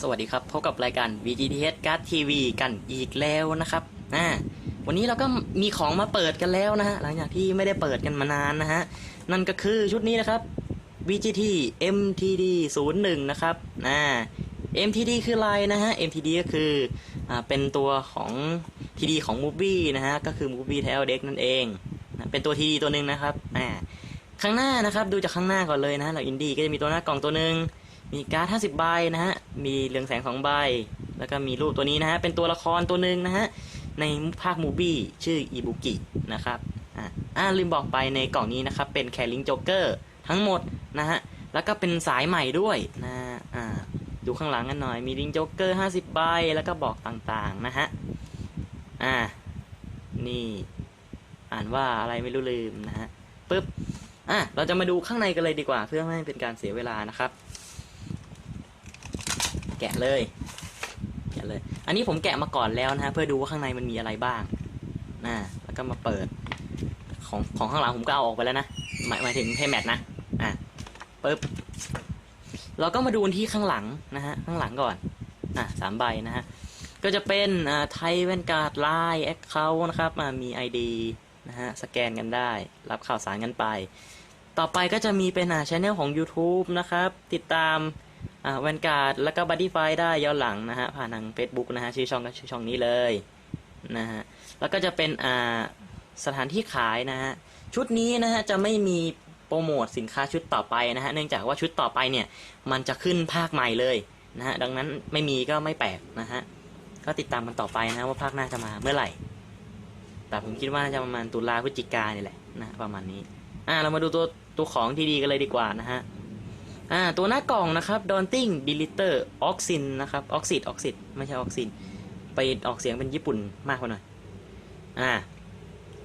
สวัสดีครับพบกับรายการ VGTH Card TV กันอีกแล้วนะครับอ่าวันนี้เราก็มีของมาเปิดกันแล้วนะฮะหลังจากที่ไม่ได้เปิดกันมานานนะฮะนั่นก็คือชุดนี้นะครับ VGT MTD 01นะครับอ่า MTD คืออะไรนะฮะ MTD ก็คืออ่าเป็นตัวของ TD ของ Movie นะฮะก็คือ Movie Tail Deck นั่นเองนะเป็นตัว TD ตัวหนึ่งนะครับอ่าข้างหน้านะครับดูจากข้างหน้าก่อนเลยนะเราอินดี้ก็จะมีตัวหน้ากล่องตัวหนึ่ง มีการ์ด50 ใบนะฮะ มีเรืองแสง2ใบ แล้วก็มีรูปตัวนี้นะฮะ เป็นตัวละครตัวหนึ่งนะฮะ ในภาคมูบี้ชื่ออิบุกินะครับ อ่าอ่าลืมบอกไปในกล่องนี้นะครับ เป็นแคลิงโจ๊กเกอร์ทั้งหมดนะฮะ แล้วก็เป็นสายใหม่ด้วยนะอ่า ดูข้างหลังกันหน่อย มีลิงโจ๊กเกอร์50 ใบ แล้วก็บอกต่างๆนะฮะ อ่า นี่อ่านว่าอะไรไม่รู้ลืมนะฮะปึ๊บ อะ เราจะมาดูข้างในกันเลยดีกว่า เพื่อไม่ให้เป็นการเสียเวลานะครับ แกะเลย แกะเลย อันนี้ผมแกะมาก่อนแล้วนะฮะเพื่อดูว่าข้างในมันมีอะไรบ้างนะแล้วก็มาเปิด ของของข้างหลังผมก็เอาออกไปแล้วนะหมายหมายถึงเพย์แมทนะอะปึ๊บเราก็มาดูที่ข้างหลังนะฮะข้างหลังก่อนอะสามใบนะฮะก็จะเป็นอ่าไทยแวนการ์ดไลน์แอคเคาท์นะครับอ่ามี ID นะฮะสแกนกันได้ รับข่าวสารกันไป ต่อไปก็จะมีเป็นอ่าช anel ของ YouTube นะครับ ติดตาม แวนการ์ดแล้วก็บัดดี้ไฟได้ย้อนหลังนะฮะผ่านทาง Facebook นะฮะชื่อช่องก็ชื่อช่องนี้เลยนะฮะแล้วก็จะเป็นอ่าสถานที่ขายนะฮะชุดนี้นะฮะจะไม่มีโปรโมทสินค้าชุดต่อไปนะฮะเนื่องจากว่าชุดต่อไปเนี่ยมันจะขึ้นภาคใหม่เลยนะฮะดังนั้นไม่มีก็ไม่แปลกนะฮะก็ติดตามกันต่อไปนะว่าภาคหน้าจะมาเมื่อไหร่ แต่ผมคิดว่าจะประมาณตุลาพฤศจิกาเนี่ยแหละนะประมาณนี้อ่าเรามาดูตัวตัวของที่ดีกันเลยดีกว่านะฮะ อ่าตัวหน้ากล่องนะครับ Daunting Deleter Oxin นนะครับ Oxid Oxid ไม่ใช่ Oxin ไปออกเสียงเป็นญี่ปุ่นมากกว่าหน่อยอ่า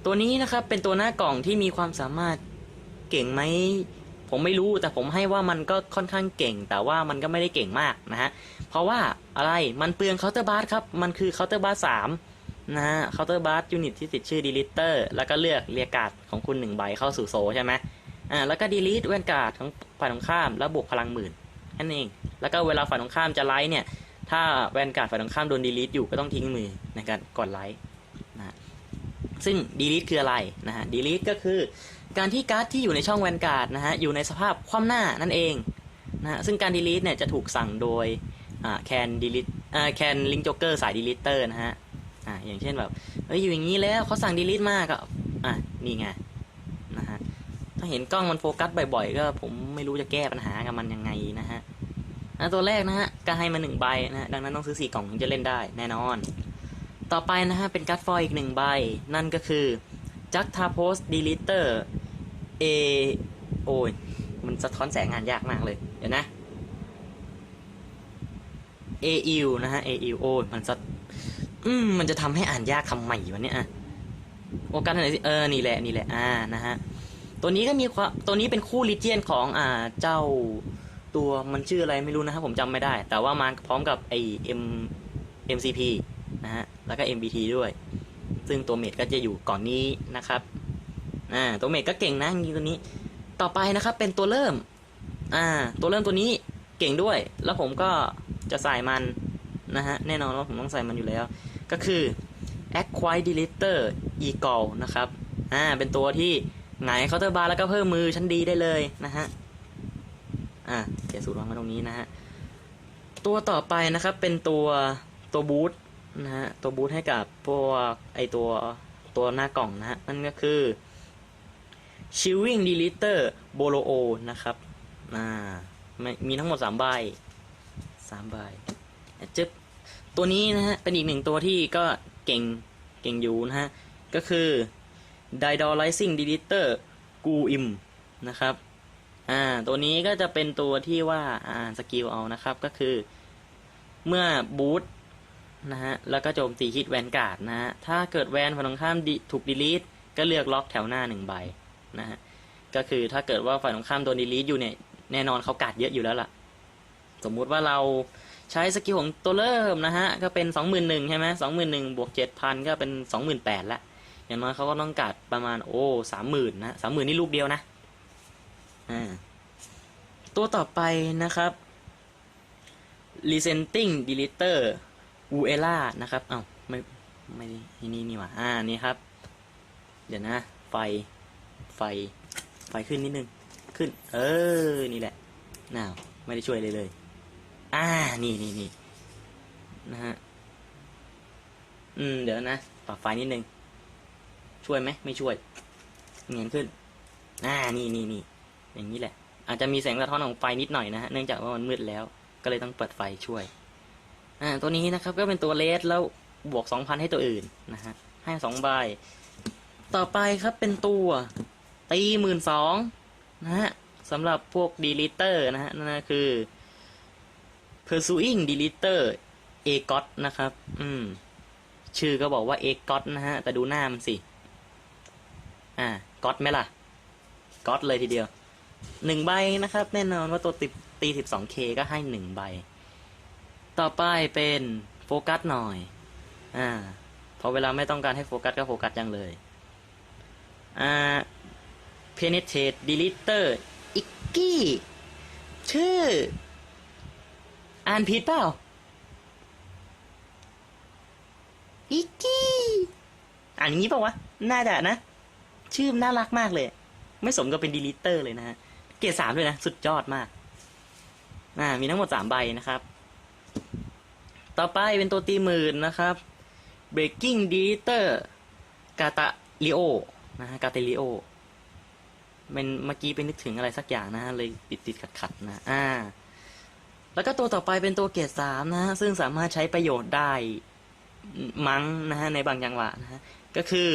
ตัวนี้นะครับเป็นตัวหน้ากล่องที่มีความสามารถเก่งไหมผมไม่รู้แต่ผมให้ว่ามันก็ค่อนข้างเก่ง แต่ว่ามันก็ไม่ได้เก่งมากนะฮะเพราะว่าอะไรมันเปลืองเคาน์เตอร์บาร์ครับมันคือเคาน์เตอร์บาร์สามนะฮะเคาน์เตอร์บาร์ยูนิตที่ติดชื่อ Deleter แล้วก็เลือกเรียกการ์ดของคุณหนึ่งใบเข้าสู่โซใช่ไหม อ่าแล้วก็ดีลิทแวนการ์ดของฝ่ายตรงข้ามแล้วบวกพลังหมื่นนั่นเอง แล้วก็เวลาฝ่ายตรงข้ามจะไลท์เนี่ยถ้าแวนการ์ดฝ่ายตรงข้ามโดนดีลิทอยู่ก็ต้องทิ้งมือในการกดไลท์นะฮะซึ่งดีลิทคืออะไรนะฮะดีลิทก็คือการที่การ์ดที่อยู่ในช่องแวนการ์ดนะฮะอยู่ในสภาพคว่ำหน้านั่นเองนะฮะซึ่งการดีลิทเนี่ยจะถูกสั่งโดยแคนดีลิทแคนลิงจ็อกเกอร์สายดีลิเตอร์นะฮะอ่าอย่างเช่นแบบเอ้ยอยู่อย่างนี้แล้วเขาสั่งดีลิทมากก็อะนี่ไง ถ้าเห็นกล้องมันโฟกัสบ่อยๆ ก็ผมไม่รู้จะแก้ปัญหากับมันยังไงนะฮะอะตัวแรกนะฮะก็ให้มาหนึ่งใบนะฮะดังนั้นต้องซื้อสี่กล่องถึงจะเล่นได้แน่นอน ต่อไปนะฮะเป็นการ์ดฟอยล์อีกหนึ่งใบ นั่นก็คือจักทาโพสดีลิเตอร์เอโอ้ยมันสะท้อนแสงงานยากมากเลย เดี๋ยวนะ a อ u นะฮะ a อ u โอ้ยมันสะอืมมันจะทำให้อ่านยากทำใหม่วะเนี่ยอะโอกันไหนเออ นี่แหละ นี่แหละ อ่า นะฮะ ตัวนี้ก็มีความตัวนี้เป็นคู่ลิเจียนของอ่าเจ้าตัวมันชื่ออะไรไม่รู้นะครับผมจำไม่ได้ แต่ว่ามาพร้อมกับไอ M MCP นะฮะแล้วก็ MBT ด้วย ซึ่งตัวเมดก็จะอยู่ก่อนนี้นะครับอ่าตัวเมดก็เก่งนะจริงตัวนี้ ต่อไปนะครับเป็นตัวเริ่มอ่าตัวเริ่มตัวนี้เก่งด้วย แล้วผมก็จะใส่มันนะฮะแน่นอนว่าผมต้องใส่มันอยู่แล้ว ก็คือ Acquire Deleter Eagle นะครับอ่าเป็นตัวที่ หงายเคาน์เตอร์บาร์แล้วก็เพิ่มมือชั้นดีได้เลยนะฮะ อะเขียนสูตรวางไว้ตรงนี้นะฮะ ตัวต่อไปนะครับเป็นตัวตัวบูทนะฮะ ตัวบูทให้กับพวกไอตัวตัวหน้ากล่องนะฮะ นั่นก็คือ Shiving Deleter Bolo O นะครับ อ่ามีทั้งหมดสามใบสามใบจึ๊บตัวนี้นะฮะ เป็นอีกหนึ่งตัวที่ก็เก่งเก่งอยู่นะฮะ ก็คือ d i d o l i z i n g Deleter กูอิมนะครับอ่าตัวนี้ก็จะเป็นตัวที่ว่าอ่านสกิลเอานะครับก็คือ เมื่อบูทนะฮะแล้วก็โจมตีฮิตแวนการ์ดนะฮะถ้าเกิดแวนฝั่งตรงข้ามถูกดีลีทก็เลือกล็อกแถวหน้าหนึ่งใบนะฮะก็คือถ้าเกิดว่าฝ่ายตรงข้ามโดนดีลีทอยู่เนี่ยแน่นอนเขาการ์ดเยอะอยู่แล้วล่ะ สมมุติว่าเราใช้สกิลของตัวเริ่มนะฮะก็เป็นสองหมื่นหนึ่งใช่ไหมสองหมื่นหนึ่งบวกเจ็ดพันก็เป็นสองหมื่นแปดละ อย่างน้อยเขาก็ต้องกัดประมาณ โอ้สามหมื่นนะสามหมื่นนี่ลูกเดียวนะอ่าตัวต่อไปนะครับ resenting deleter u e l a นะครับเอ้าไม่ไม่นี่นี่นี่หว่าอ่านี่ครับ เดี๋ยวนะ ไฟไฟไฟขึ้นนิดนึง ขึ้น เออ นี่แหละน่าวไม่ได้ช่วยเลยเลย อ่า นี่นี่นี่นะฮะ อืม เดี๋ยวนะ ปรับไฟนิดนึง ช่วยไหมไม่ช่วยเงียนขึ้นอ่านี่นี่นี่อย่างนี้แหละ อาจจะมีแสงสะท้อนของไฟนิดหน่อยนะฮะเนื่องจากว่ามันมืดแล้ว ก็เลยต้องเปิดไฟช่วย อ่า ตัวนี้นะครับก็เป็นตัวเลสแล้วบวกสองพันให้ตัวอื่นนะฮะให้สองใบต่อไปครับเป็นตัวตีหมื่นสองนะฮะสำหรับพวก deleter นะฮะนั่นคือ pursuing deleter a g o t นะครับ อืม ชื่อก็บอกว่า a g o t นะฮะ แต่ดูหน้ามันสิ อ่า g o t ไหมล่ะ g o t เลยทีเดียวหนึ่งใบนะครับ แน่นอนว่าตัวติดตี 12k ก็ให้หนึ่งใบ ต่อไปเป็นโฟกัสหน่อย อ่าพอเวลาไม่ต้องการให้โฟกัสก็โฟกัสจังเลย อ่า penetrate deleter อิกกี้ ชื่อ อ่านผิดเปล่า อิกกี้ อ่านอย่างนี้เปล่าวะ น่าจะนะ ชื่อน่ารักมากเลย ไม่สมกับเป็นดีลิเตอร์เลยนะฮะ เกรดสามเลยนะ สุดยอดมากอ่ามีทั้งหมดสามใบนะครับ ต่อไปเป็นตัวตีหมื่นนะครับ breaking deleter กาตาลิโอนะฮะกาเตลิโอเป็นเมื่อกี้ไปนึกถึงอะไรสักอย่างนะฮะ เลยติดติดขัดขัดๆนะ อ่า แล้วก็ตัวต่อไปเป็นตัวเกรดสามนะฮะ ซึ่งสามารถใช้ประโยชน์ได้มั้งนะฮะ ในบางจังหวะนะฮะ ก็คือ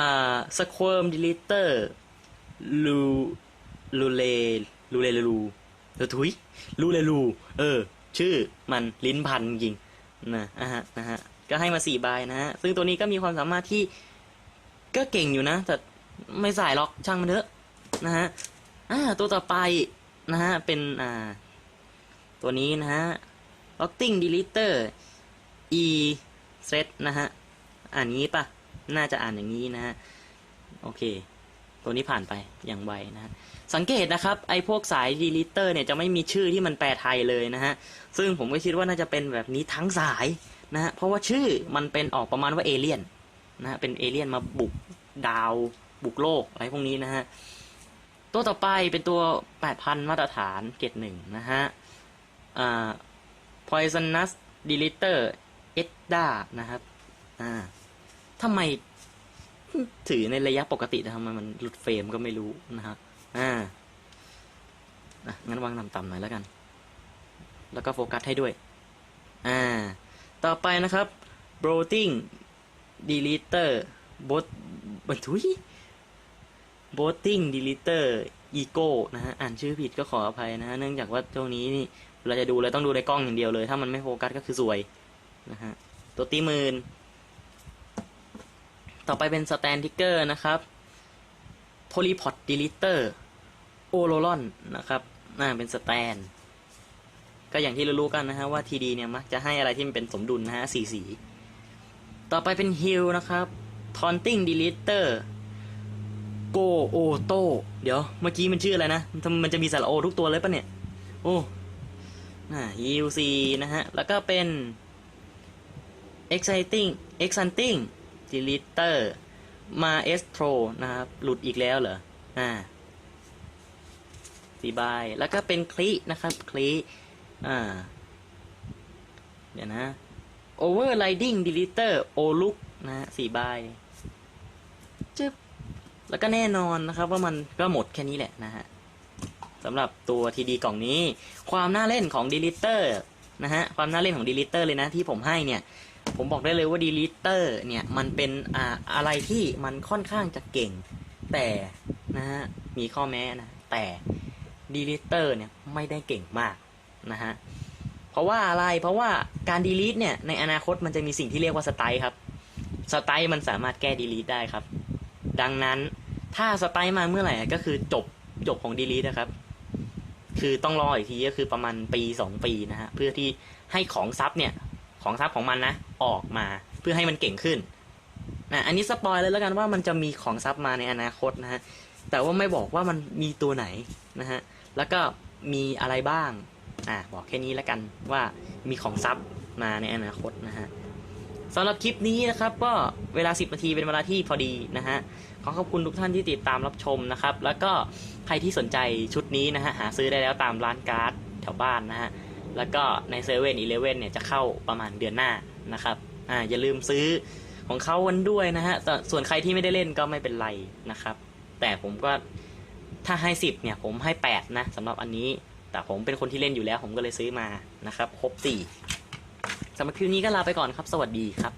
อ่า squirm deleter ลูลูเลลูเลลูเออทุยลูเลลูเออ ชื่อมันลิ้นพันจริงนะอะฮะนะฮะก็ให้มาสี่ใบนะฮะ ซึ่งตัวนี้ก็มีความสามารถที่ก็เก่งอยู่นะ แต่ไม่สายล็อกช่างมันเถอะนะฮะอ่าตัวต่อไปนะฮะ เป็นอ่า ตัวนี้นะฮะ locking deleter e set นะฮะอ่านงี้ปะ น่าจะอ่านอย่างนี้นะฮะโอเค ตัวนี้ผ่านไปอย่างไวนะฮะสังเกตนะครับไอ้พวกสายดีลิเตอร์เนี่ยจะไม่มีชื่อที่มันแปลไทยเลยนะฮะซึ่งผมก็คิดว่าน่าจะเป็นแบบนี้ทั้งสายนะฮะเพราะว่าชื่อมันเป็นออกประมาณว่าเอเลี่ยนนะฮะเป็นเอเลี่ยนมาบุกดาวบุกโลกอะไรพวกนี้นะฮะตัวต่อไปเป็นตัว 8,000 มาตรฐานเกรดหนึ่งนะฮะอ่า poisonous deleter edda นะครับอ่า ทำไมถือในระยะปกติแต่ทำไมมันหลุดเฟรมก็ไม่รู้นะครับอ่าอะงั้นวางต่ำๆหน่อยแล้วกัน แล้วก็โฟกัสให้ด้วย อ่า ต่อไปนะครับ bloating deleter bot บรรทุย boating deleter ego นะฮะ อ่านชื่อผิดก็ขออภัยนะฮะ เนื่องจากว่าเจ้านี้นี่ เราจะดูเลยต้องดูในกล้องอย่างเดียวเลย ถ้ามันไม่โฟกัสก็คือสวย นะฮะ ตัวตีมื่น ต่อไปเป็นสแตนทิกเกอร์นะครับ polypod deleter o l o r o n นนะครับน่าเป็นสแตน ก็อย่างที่รู้ๆกันนะฮะว่าทีดีเนี่ยมักจะให้อะไรที่มันเป็นสมดุลนะฮะสีสี ต่อไปเป็น heal นะครับ taunting deleter go auto เดี๋ยว เมื่อกี้มันชื่ออะไรนะ มันจะมีสระโอทุกตัวเลยปะเนี่ย โอ้น่า heal ซีนะฮะ แล้วก็เป็น exciting exciting deleter maestro นะครับ หลุดอีกแล้วเหรอ อ่าสี่ใบแล้วก็เป็นคลีนะครับ คลีอ่า เดี๋ยวนะ overriding deleter o look นะฮะสี่ใบจึ๊บ แล้วก็แน่นอนนะครับ ว่ามันก็หมดแค่นี้แหละนะฮะสำหรับตัวทีดีกล่องนี้ ความน่าเล่นของ deleter นะฮะ ความน่าเล่นของ deleter เลยนะที่ผมให้เนี่ย ผมบอกได้เลยว่า deleter เนี่ยมันเป็นอ่าอะไรที่มันค่อนข้างจะเก่ง แต่นะฮะมีข้อแม้นะ แต่ deleter เนี่ยไม่ได้เก่งมากนะฮะเพราะว่าอะไรเพราะว่าการ delete เนี่ยในอนาคตมันจะมีสิ่งที่เรียกว่าสไตล์ครับสไตล์มันสามารถแก้ delete ได้ครับ ดังนั้นถ้าสไตล์มาเมื่อไหร่ก็คือจบจบของ delete นะครับ คือต้องรออีกทีก็คือประมาณปีสองปีนะฮะเพื่อที่ให้ของซับเนี่ย ของซับของมันนะ ออกมาเพื่อให้มันเก่งขึ้นนะอันนี้สปอยเลยแล้วกันว่ามันจะมีของซับมาในอนาคตนะฮะแต่ว่าไม่บอกว่ามันมีตัวไหนนะฮะแล้วก็มีอะไรบ้างอะบอกแค่นี้แล้วกันว่ามีของซับมาในอนาคตนะฮะสำหรับคลิปนี้นะครับก็เวลา 10 นาทีเป็นเวลาที่พอดีนะฮะขอขอบคุณทุกท่านที่ติดตามรับชมนะครับ แล้วก็ใครที่สนใจชุดนี้นะฮะหาซื้อได้แล้วตามร้านการ์ดแถวบ้านนะฮะ แล้วก็ในเซเว่นอีเลเว่นเนี่ยจะเข้าประมาณเดือนหน้านะครับอ่าอย่าลืมซื้อของเขาวันด้วยนะฮะส่วนใครที่ไม่ได้เล่นก็ไม่เป็นไรนะครับ แต่ผมก็ถ้าให้ 10เนี่ยผมให้ 8 นะสำหรับอันนี้ แต่ผมเป็นคนที่เล่นอยู่แล้ว ผมก็เลยซื้อมานะครับ ครบ 4สำหรับคลิปนี้ก็ลาไปก่อนครับ สวัสดีครับ